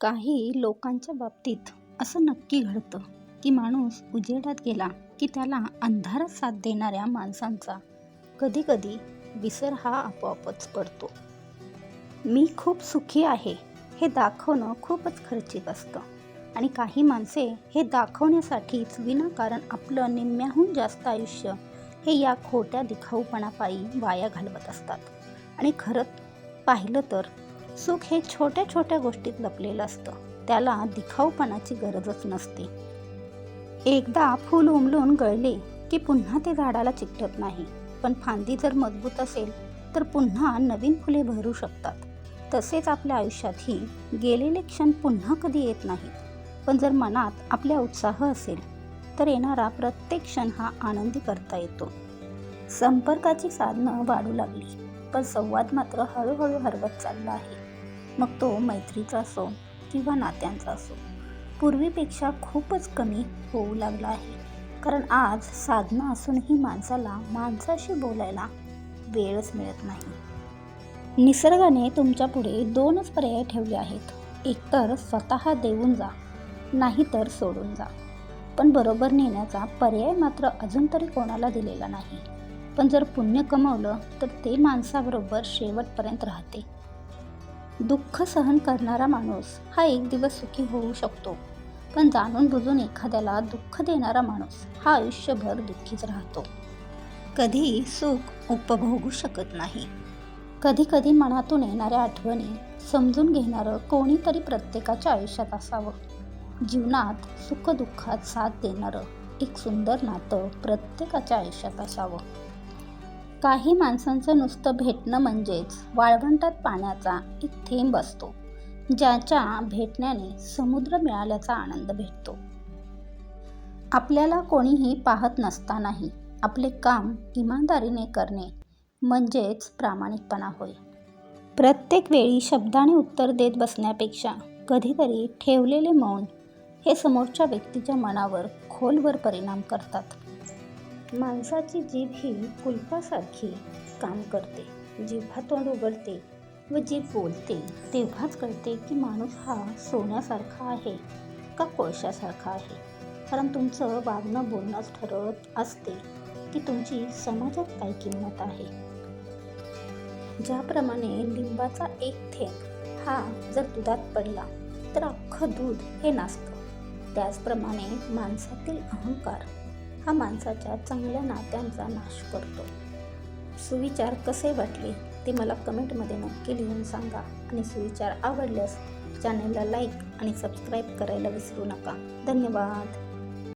काही लोकांच्या बाबतीत असं नक्की घडतं. की माणूस उजेडात गेला की त्याला अंधारात साथ देणाऱ्या माणसांचा कधीकधी विसर हा आपोआपच पडतो. मी खूप सुखी आहे हे दाखवणं खूपच खर्चिक असतं. आणि काही माणसे हे दाखवण्यासाठीच विनाकारण आपलं निम्म्याहून जास्त आयुष्य हे या खोट्या दिखाऊपणापायी वाया घालवत असतात. आणि खरं पाहिलं तर सुख हे छोट्या छोट्या गोष्टीत लपलेलं असतं. त्याला दिखाऊपणाची गरजच नसते. एकदा फूल उमलून गळले की पुन्हा ते झाडाला चिकटत नाही. पण फांदी जर मजबूत असेल तर पुन्हा नवीन फुले भरू शकतात. तसेच आपल्या आयुष्यातही गेलेले क्षण पुन्हा कधी येत नाहीत. पण जर मनात आपल्या उत्साह असेल तर येणारा प्रत्येक क्षण हा आनंदी करता येतो. संपर्काची साधनं वाढू लागली पण संवाद मात्र हळूहळू हरवत चालला आहे. मग तो मैत्रीचा असो किंवा नात्यांचा असो पूर्वीपेक्षा खूपच कमी होऊ लागला आहे. कारण आज साधनं असूनही माणसाला माणसाशी बोलायला वेळच मिळत नाही. निसर्गाने तुमच्यापुढे दोनच पर्याय ठेवले आहेत. एकतर स्वतः देऊन जा नाहीतर सोडून जा. पण बरोबर नेण्याचा पर्याय मात्र अजून तरी कोणाला दिलेला नाही. पण जर पुण्य कमवलं तर ते माणसाबरोबर शेवटपर्यंत राहते. दुःख सहन करणारा माणूस हा एक दिवस सुखी होऊ शकतो. पण जाणून बुजून एखाद्याला दुःख देणारा माणूस हा आयुष्यभर दुःखीच राहतो. कधी सुख उपभोगू शकत नाही. कधी कधी मनातून येणाऱ्या आठवणी समजून घेणारं कोणीतरी प्रत्येकाच्या आयुष्यात असावं. जीवनात सुखदुःखात साथ देणारं एक सुंदर नातं प्रत्येकाच्या आयुष्यात असावं. काही माणसांचं नुसतं भेटणं म्हणजेच वाळवंटात पाण्याचा एक थेंब असतो ज्याच्या भेटण्याने समुद्र मिळाल्याचा आनंद भेटतो. आपल्याला कोणीही पाहत नसतानाही आपले काम इमानदारीने करणे म्हणजेच प्रामाणिकपणा होय. प्रत्येक वेळी शब्दाने उत्तर देत बसण्यापेक्षा कधीतरी ठेवलेले मौन हे समोरच्या व्यक्तीच्या मनावर खोलवर परिणाम करतात. माणसाची जीभ ही कुलपासारखी काम करते. जिव्हा तोंड उघडते व जीभ बोलते तेव्हाच कळते की माणूस हा सोन्यासारखा आहे का कोळशासारखा आहे. कारण तुमचं वागणं बोलणंच ठरवत असते की तुमची समाजात काय किंमत आहे. ज्याप्रमाणे लिंबाचा एक थेंब हा जर दुधात पडला तर अख्खं दूध हे नासतं. त्याचप्रमाणे माणसातील अहंकार हा माणसाच्या चांगल्या नात्यांचा नाश करतो. सुविचार कसे वाटले ते मला कमेंटमध्ये नक्की लिहून सांगा आणि सुविचार आवडल्यास चॅनलला लाईक आणि सबस्क्राईब करायला विसरू नका. धन्यवाद.